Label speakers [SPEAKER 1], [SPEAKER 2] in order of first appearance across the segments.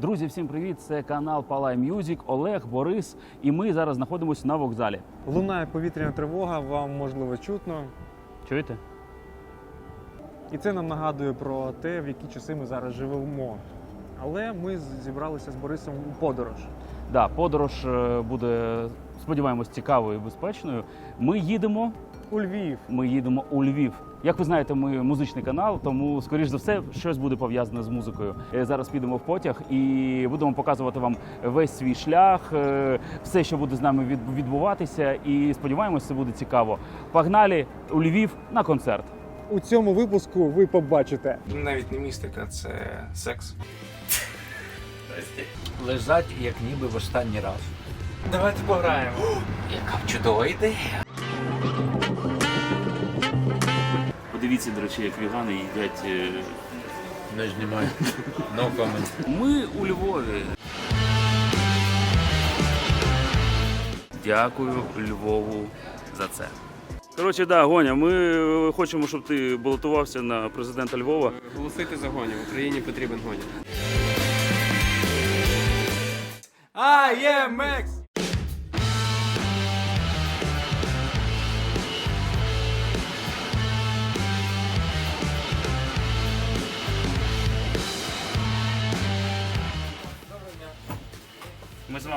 [SPEAKER 1] Друзі, всім привіт! Це канал Палай Мюзік, Олег, Борис. І ми зараз знаходимося на вокзалі.
[SPEAKER 2] Лунає повітряна тривога, вам можливо чутно.
[SPEAKER 1] Чуєте?
[SPEAKER 2] І це нам нагадує про те, в які часи ми зараз живемо. Але ми зібралися з Борисом у подорож.
[SPEAKER 1] Да, подорож е, буде, сподіваємось, цікавою і безпечною. Ми їдемо.
[SPEAKER 2] У Львів.
[SPEAKER 1] Ми їдемо у Львів. Як ви знаєте, ми музичний канал, тому скоріш за все щось буде пов'язане з музикою. Е, Зараз підемо в потяг і будемо показувати вам весь свій шлях, е, все, що буде з нами відбуватися. І сподіваємось, це буде цікаво. Погнали у Львів на концерт.
[SPEAKER 2] У цьому випуску ви побачите
[SPEAKER 3] Навіть не містика, це секс.
[SPEAKER 4] лежать, як ніби в останній раз.
[SPEAKER 3] Давайте пограємо.
[SPEAKER 4] Яка чудова ідея.
[SPEAKER 1] Подивіться, до речі, як вігани їдять. е,
[SPEAKER 4] Не знімай. No comment.
[SPEAKER 1] Ми у Львові. Дякую Львову за це. Коротше, да, Гоня, ми е, хочемо, щоб ти балотувався на президента Львова.
[SPEAKER 5] Голосити за Гоню. В Україні потрібен Гоня.
[SPEAKER 3] I am Max!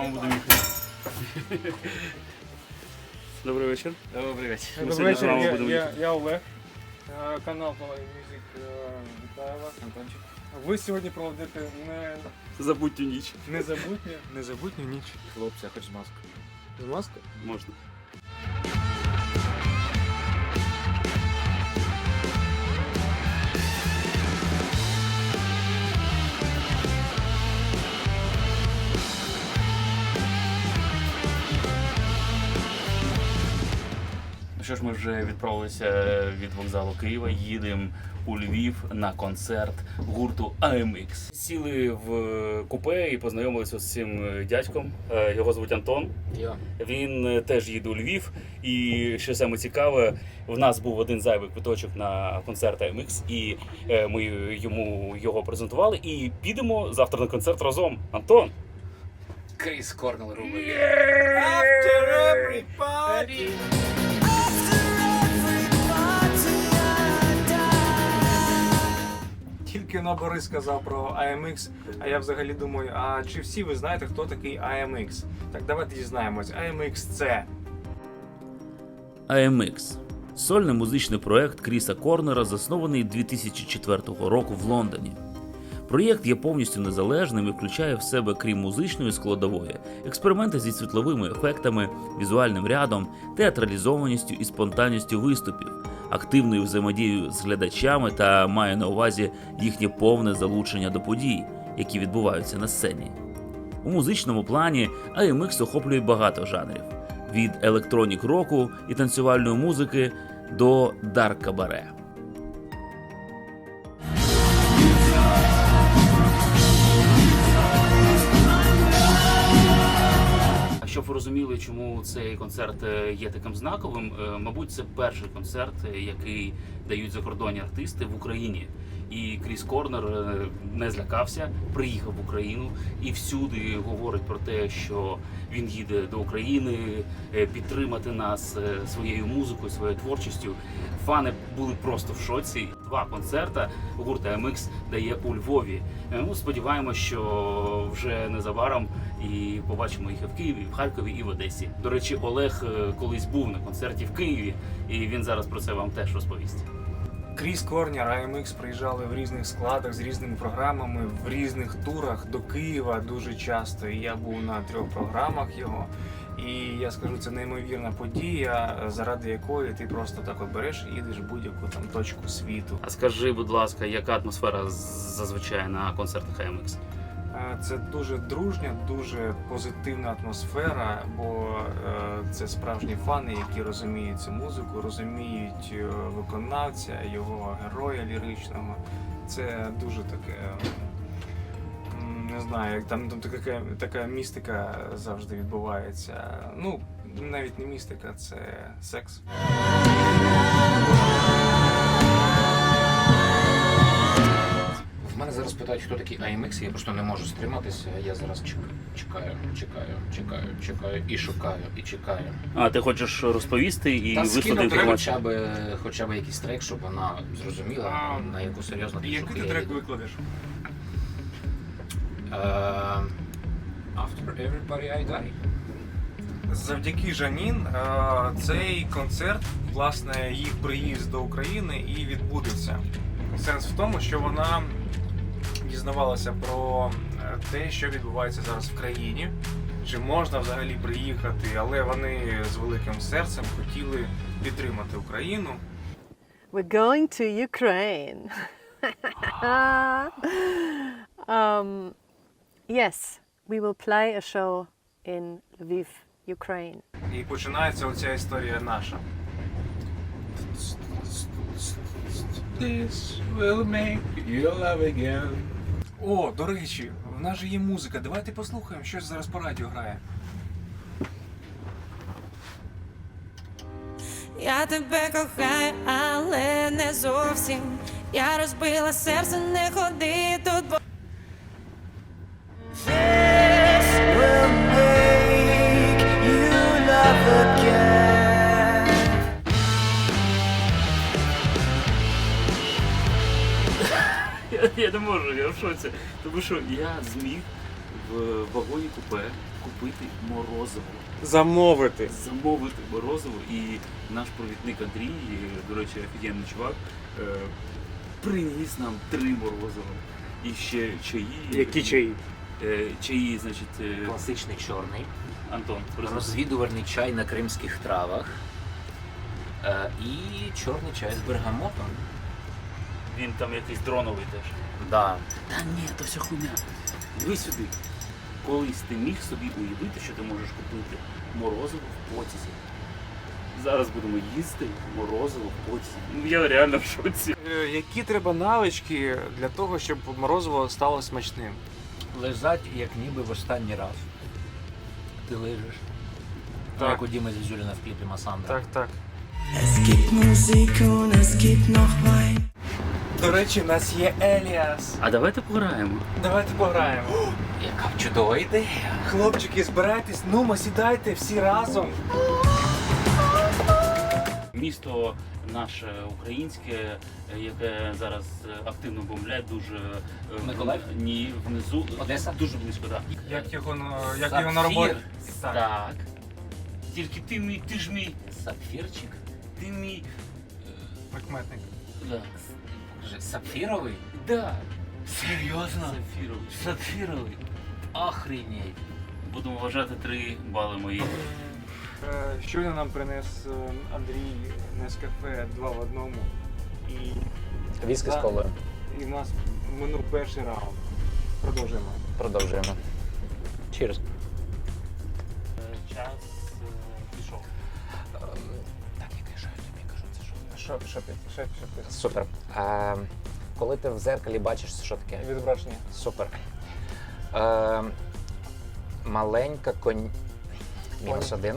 [SPEAKER 1] Ми з вами будемо їхати. Добрий вечір.
[SPEAKER 5] Добрий вечір.
[SPEAKER 1] Добрий вечір. Я, я,
[SPEAKER 2] я Олег, Е, канал Palay Music вітаю вас.
[SPEAKER 5] Антончик.
[SPEAKER 2] Ви сьогодні проводите не,
[SPEAKER 1] Забутню ніч.
[SPEAKER 2] незабутнє
[SPEAKER 3] Незабутню ніч.
[SPEAKER 4] Хлопці, хоч з маскою.
[SPEAKER 2] з маскою.
[SPEAKER 1] Можна. Що ж, ми вже відправилися від вокзалу Києва, їдемо у Львів на концерт гурту AMX. Сіли в купе і познайомилися з цим дядьком. Е, Його звуть Антон.
[SPEAKER 4] Я.
[SPEAKER 1] Він е, теж їде у Львів. І що саме цікаве, в нас був один зайвий квиточок на концерт AMX, і е, ми йому його презентували. І підемо завтра на концерт разом. Антон!
[SPEAKER 4] Кріс Корнел робить.
[SPEAKER 3] After every Тільки на Борис сказав про AMX, а я взагалі думаю, а чи всі ви знаєте, хто такий AMX? Так давайте дізнаємось. AMX це
[SPEAKER 6] AMX – сольний музичний проект Кріса Корнера, заснований 2004 року в Лондоні. Проєкт є повністю незалежним і включає в себе, крім музичної складової, експерименти зі світловими ефектами, візуальним рядом, театралізованістю і спонтанністю виступів, активною взаємодією з глядачами та має на увазі їхнє повне залучення до подій, які відбуваються на сцені. У музичному плані AMX охоплює багато жанрів. Від електронік року і танцювальної музики до дарк
[SPEAKER 1] Щоб ви розуміли, чому цей концерт е, є таким знаковим, е, мабуть, це перший концерт, е, який дають закордонні артисти в Україні. І Кріс Корнер не злякався, приїхав в Україну і всюди говорить про те, що він їде до України підтримати нас своєю музикою, своєю творчістю. Фани були просто в шоці. Два концерта гурт MX дає у Львові. Е, Ну, сподіваємось, що вже незабаром і побачимо їх і в Києві, і в Харкові і в Одесі. До речі, Олег е, колись був на концерті в Києві, і він зараз про це вам теж розповість.
[SPEAKER 3] Кріс Корнер, AMX приїжджали в різних складах з різними програмами, в різних турах до Києва дуже часто. І я був на трьох програмах його. І я скажу, це неймовірна подія, заради якої ти просто так от береш і їдеш в будь-яку там точку світу.
[SPEAKER 1] А скажи, будь ласка, яка атмосфера зазвичай на концертах AMX?
[SPEAKER 3] Е, Це дуже дружня, дуже позитивна атмосфера, бо е, це справжні фани, які розуміють цю музику, розуміють е, виконавця, його героя ліричного. Це дуже таке. Не знаю, як там, там така, така містика завжди відбувається. Ну, навіть не містика, це секс.
[SPEAKER 4] В Мене зараз питають, хто такий IMX, я просто не можу стриматися. Я зараз чекаю, чекаю, чекаю, чекаю і шукаю, і чекаю.
[SPEAKER 1] А ти хочеш розповісти і
[SPEAKER 4] Та скинути
[SPEAKER 1] інформацію?
[SPEAKER 4] хоча б, хоча б якийсь трек, щоб вона зрозуміла,
[SPEAKER 3] А,
[SPEAKER 4] на яку серйозну двіжуху
[SPEAKER 3] Який ти трек викладеш?
[SPEAKER 4] Е, After everybody I die.
[SPEAKER 3] Завдяки Жанін е, цей концерт, власне, їх приїзд до України і відбудеться. Сенс в тому, що вона дізнавалася про е, те, що відбувається зараз в країні. Чи можна взагалі приїхати, але вони з великим серцем хотіли підтримати Україну.
[SPEAKER 7] We're going to Ukraine. um, yes, we will play a show in Lviv, Ukraine.
[SPEAKER 3] І починається оця історія наша.
[SPEAKER 4] This will make you love again.
[SPEAKER 3] О, до речі, в нас же є музика. Давайте послухаємо, що зараз по радіо грає.
[SPEAKER 8] Я тебе кохаю, але не зовсім. Я розбила серце, не ходи тут. бо
[SPEAKER 1] Я, не можу, я в шоці. Тому що я зміг в вагоні купе купити морозиво.
[SPEAKER 2] Замовити.
[SPEAKER 1] замовити морозиво, і наш провідник Андрій, до речі, офігенний чувак, е, приніс нам три морозива. І ще чаї.
[SPEAKER 2] Які чаї?
[SPEAKER 1] Е, Чаї, значить, е,
[SPEAKER 4] Класичний чорний,
[SPEAKER 1] Антон, признався.
[SPEAKER 4] розвідувальний чай на кримських травах е, і чорний чай з бергамотом.
[SPEAKER 1] він там якийсь дроновий теж.
[SPEAKER 4] Да.
[SPEAKER 1] Та ні, то вся хуйня. Ви сюди. Колись ти міг собі уявити, що ти можеш купити морозиво в потязі. Зараз будемо їсти морозиво в потязі. Ну я реально в шоці.
[SPEAKER 3] Е, Які треба навички для того, щоб морозиво стало смачним?
[SPEAKER 4] Лежать, як ніби в останній раз. Ти лежиш.
[SPEAKER 3] Так.
[SPEAKER 4] Як у Діми Зізюліна в кліпі Масандра.
[SPEAKER 3] Так, так.
[SPEAKER 9] Es gibt Musik und es gibt noch Wein.
[SPEAKER 3] До речі, у нас є Еліас.
[SPEAKER 1] А давайте пограємо.
[SPEAKER 3] Давайте пограємо.
[SPEAKER 4] Яка чудова ідея.
[SPEAKER 3] Хлопчики, збирайтесь, нумо, сідайте всі разом.
[SPEAKER 1] Місто наше українське, е, яке зараз е, активно бомблять, дуже е,
[SPEAKER 4] Миколаїв?
[SPEAKER 1] Ні, внизу
[SPEAKER 4] Одеса?
[SPEAKER 1] дуже близько, так.
[SPEAKER 3] Як його на як його на роботі? Так.
[SPEAKER 1] Так. Тільки ти мій, ти ж мій,
[SPEAKER 4] Сапфірчик?
[SPEAKER 1] ти мій.
[SPEAKER 3] Прикметник.
[SPEAKER 1] Да.
[SPEAKER 4] Покажи, Сапфіровий?
[SPEAKER 1] Да.
[SPEAKER 4] Серйозно?
[SPEAKER 1] Сапфіровий.
[SPEAKER 4] Сапфіровий? Охренеть.
[SPEAKER 1] Будемо вважати три бали мої.
[SPEAKER 3] Е, Щойно нам принес е, Андрій Нескафе два в одному. І,
[SPEAKER 10] Віскі з колою.
[SPEAKER 3] і в нас минув перший раунд. Продовжуємо.
[SPEAKER 10] Продовжуємо. Cheers.
[SPEAKER 1] Час е, пішов.
[SPEAKER 4] Так, яке що я тобі кажу, це що?
[SPEAKER 3] Що, що, під- що, що, під-
[SPEAKER 10] Супер. Е, коли ти в зеркалі бачиш, що таке?
[SPEAKER 3] Відображення.
[SPEAKER 10] Супер. Е, маленька конь. Мінус один.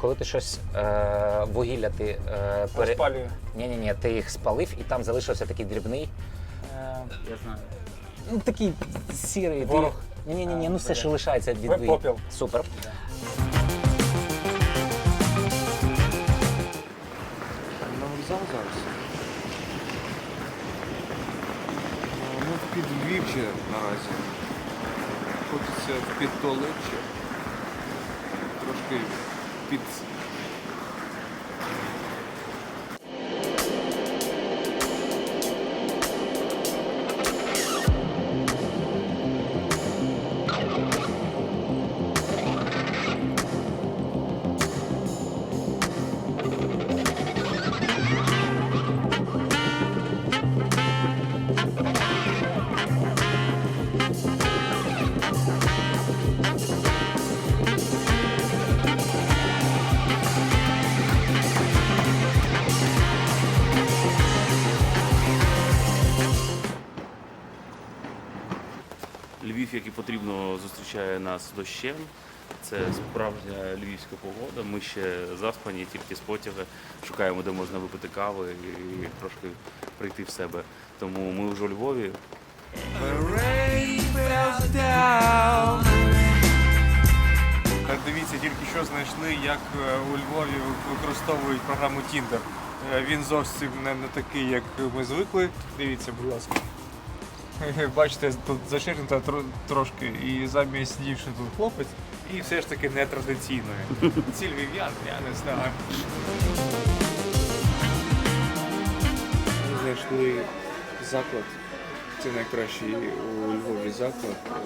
[SPEAKER 10] Коли ти щось е, вугілля ти е, пере... Ні, ні, ні, ти їх спалив і там залишився такий дрібний.
[SPEAKER 3] Е,
[SPEAKER 1] Я знаю.
[SPEAKER 10] Ну такий сірий.
[SPEAKER 3] Ворог.
[SPEAKER 10] Ні, ні, ні, ну все, що лишається від
[SPEAKER 3] Ви- попіл.
[SPEAKER 10] Супер.
[SPEAKER 3] На вокзал зараз. Ну, під Львів ще наразі. Хочеться в підтолет. Трошки під.
[SPEAKER 1] Зустрічає нас дощем. Це справжня львівська погода. Ми ще заспані, тільки з потяга. Шукаємо, де можна випити кави і трошки прийти в себе. Тому ми вже у Львові.
[SPEAKER 3] Дивіться, тільки що знайшли, як е, у Львові використовують програму. Е, Він зовсім не такий, як ми звикли. Дивіться, будь ласка. Бачите, тут зачеркнуто трошки, і замість дівчини тут хлопець, і все ж таки нетрадиційною. Ці львів'яни, я не знаю. Ми знайшли заклад. Це найкращий у Львові заклад. Е,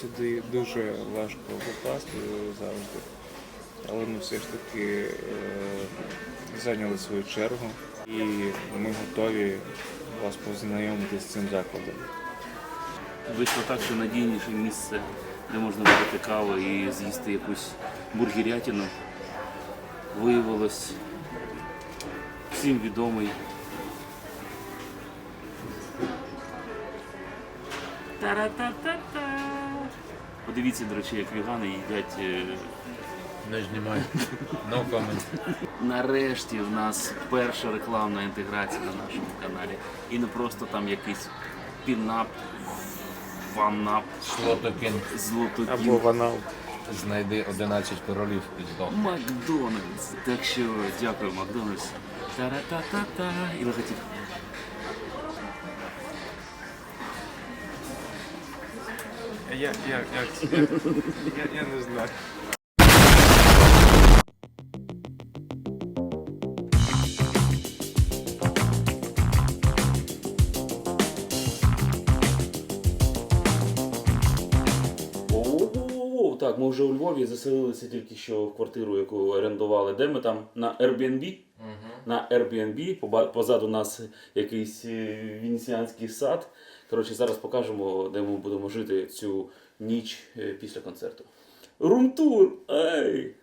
[SPEAKER 3] Сюди дуже важко попасти завжди. Але ми все ж таки е, зайняли свою чергу і ми готові вас познайомити з цим закладом.
[SPEAKER 1] Вийшло так, що найдійніше місце, де можна випити каву і з'їсти якусь бургерятину, виявилось всім відомий. Та-ра-та-та-та. Подивіться, до речі, як вігани їдять.
[SPEAKER 4] Не знімай. No comment.
[SPEAKER 1] Нарешті в нас перша рекламна інтеграція на нашому каналі. І не просто там якийсь пінап, ванап,
[SPEAKER 4] Шлотокін.
[SPEAKER 1] злотокін.
[SPEAKER 3] вона.
[SPEAKER 4] Знайди 11 королів і здох.
[SPEAKER 1] Макдональдс. Так що дякую, Макдональдс. Та-ра-та-та-та. І логотип.
[SPEAKER 3] Я, я, я, я, я, я не знаю.
[SPEAKER 1] Так, ми вже у Львові заселилися тільки що в квартиру, яку орендували. Де ми там? На Airbnb? На Airbnb. Позаду нас якийсь е, венеціанський сад. Коротше, зараз покажемо, де ми будемо жити цю ніч е, після концерту. Румтур! Ей!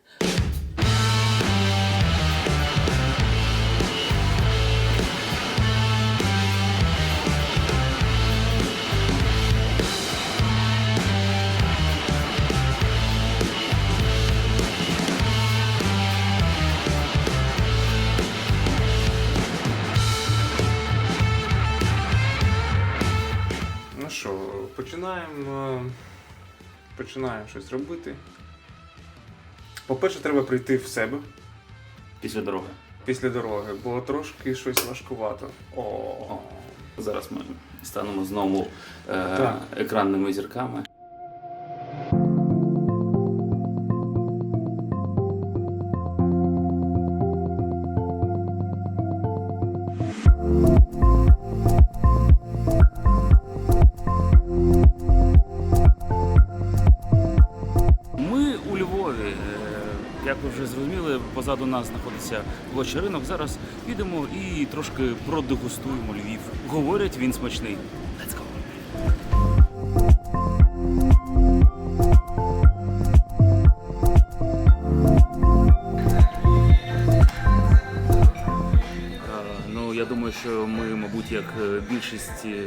[SPEAKER 3] Починаємо. Починаємо щось робити. По-перше, треба прийти в себе
[SPEAKER 1] Після дороги.
[SPEAKER 3] після дороги, бо трошки щось важкувато. О,
[SPEAKER 1] зараз ми станемо знову е,
[SPEAKER 3] Так.
[SPEAKER 1] екранними зірками. Знаходиться площа ринок. Зараз підемо і трошки продегустуємо Львів. Говорять, він смачний. Як е, більшість е,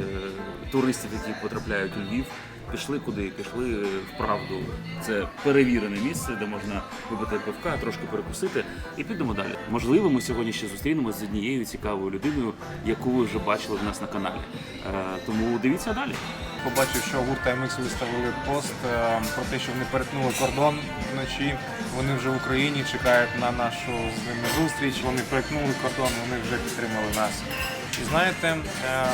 [SPEAKER 1] туристів, які потрапляють у Львів, пішли куди? Пішли е, в правду. Це перевірене місце, де можна випити пивка, трошки перекусити, і підемо далі. Можливо, ми сьогодні ще зустрінемося з однією цікавою людиною, яку ви вже бачили в нас на каналі. Тому дивіться далі.
[SPEAKER 3] побачив, що гурт IMX виставили пост про те, що вони перетнули кордон вночі. Вони вже в Україні чекають на нашу з ними зустріч. Вони перетнули кордон, вони вже підтримали нас. І знаєте, е,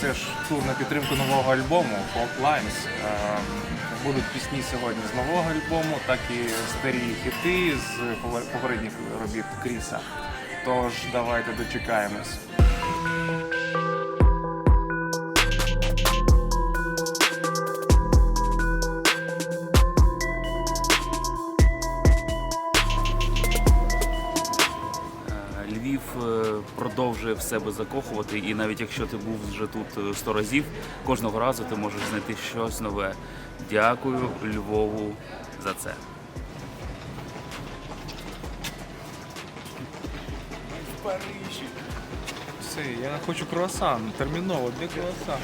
[SPEAKER 3] це ж тур на підтримку нового альбому Folk Lines. Е, Будуть пісні сьогодні з нового альбому, так і старі хіти з попередніх робіт Кріса. Тож давайте дочекаємось.
[SPEAKER 1] Продовжує в себе закохувати, і навіть якщо ти був вже тут е, сто разів, кожного разу ти можеш знайти щось нове. Дякую Львову за це.
[SPEAKER 3] Все, я хочу круасан. Терміново, де круасан?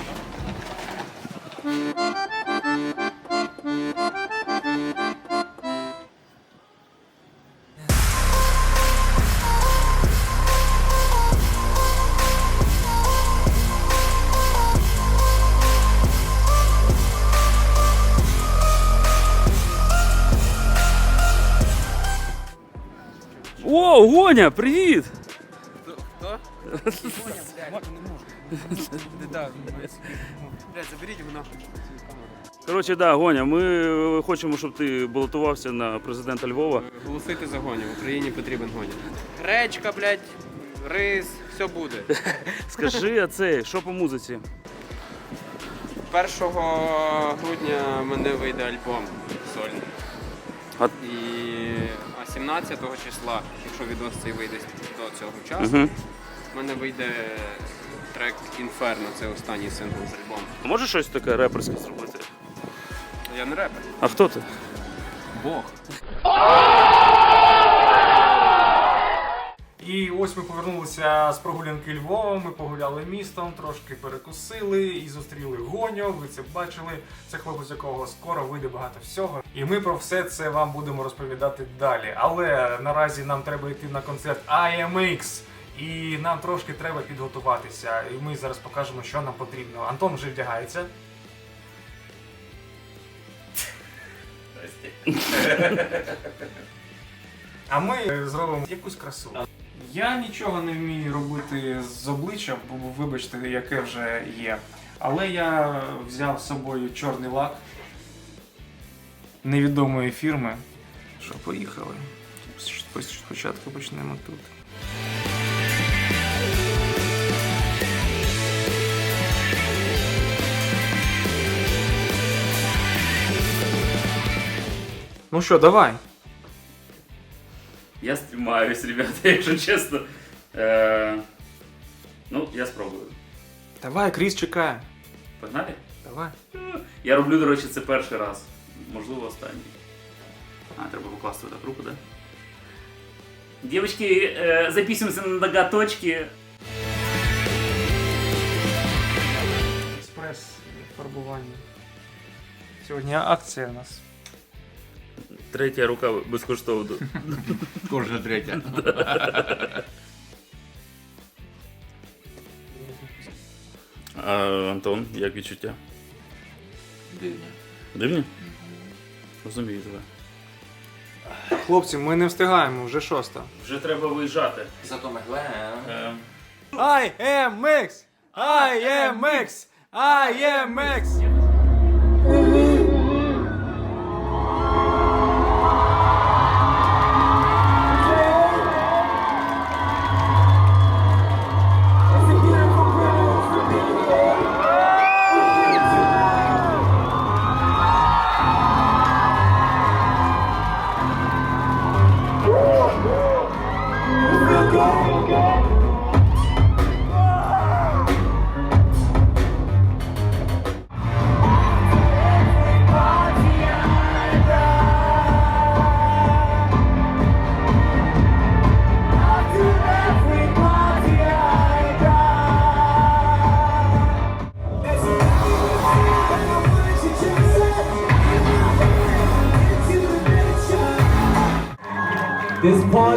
[SPEAKER 1] О, Гоня, привіт!
[SPEAKER 5] Хто? Блядь, заберіть його нахуй.
[SPEAKER 1] Коротше, да, Гоня, ми хочемо, щоб ти балотувався на президента Львова.
[SPEAKER 5] Голосуйте за Гоню. В Україні потрібен Гоня. Гречка, блядь, рис, все буде.
[SPEAKER 1] Скажи, а це, що по музиці?
[SPEAKER 5] 1 грудня в мене вийде альбом сольний.
[SPEAKER 1] А-
[SPEAKER 5] І 17 числа, якщо відос цей вийде до цього часу,
[SPEAKER 1] Угу.
[SPEAKER 5] в мене вийде трек Інферно, це останній сингл з альбому.
[SPEAKER 1] Можеш щось таке реперське зробити?
[SPEAKER 5] Я не репер.
[SPEAKER 1] А хто ти?
[SPEAKER 5] Бог.
[SPEAKER 3] І ось ми повернулися з прогулянки Львова. Ми погуляли містом, трошки перекусили і зустріли Гоню. Ви це бачили. Це хлопець, якого скоро вийде багато всього. І ми про все це вам будемо розповідати далі. Але наразі нам треба йти на концерт IMX. І нам трошки треба підготуватися. І ми зараз покажемо, що нам потрібно. Антон вже вдягається. А ми зробимо якусь красу. Я нічого не вмію робити з обличчя, бо вибачте, яке вже є. Але я взяв з собою чорний лак невідомої фірми. Що, поїхали. Спочатку почнемо тут. Ну що, давай.
[SPEAKER 1] Я стрімаюсь, ребята, якщо чесно. Е... Ну, я спробую.
[SPEAKER 3] Давай, Кріс чекає.
[SPEAKER 1] Погнали?
[SPEAKER 3] Давай.
[SPEAKER 1] Я роблю, до речі, це перший раз. Можливо, останній. А, треба покласти так руку, да? Девочки, э, записываемся на ноготочки.
[SPEAKER 3] Експрес фарбування. Сьогодні акція у нас.
[SPEAKER 1] Третя рука безкоштовно.
[SPEAKER 4] Кожна третя.
[SPEAKER 1] А, Антон, як відчуття?
[SPEAKER 4] Дивня.
[SPEAKER 1] Дивні? Розумію тебе.
[SPEAKER 3] Хлопці, ми не встигаємо, вже шоста.
[SPEAKER 1] Вже треба виїжджати.
[SPEAKER 4] Зато ми глем.
[SPEAKER 1] Е,
[SPEAKER 3] I am Max! I am Max! I am Max!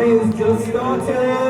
[SPEAKER 9] Is just started.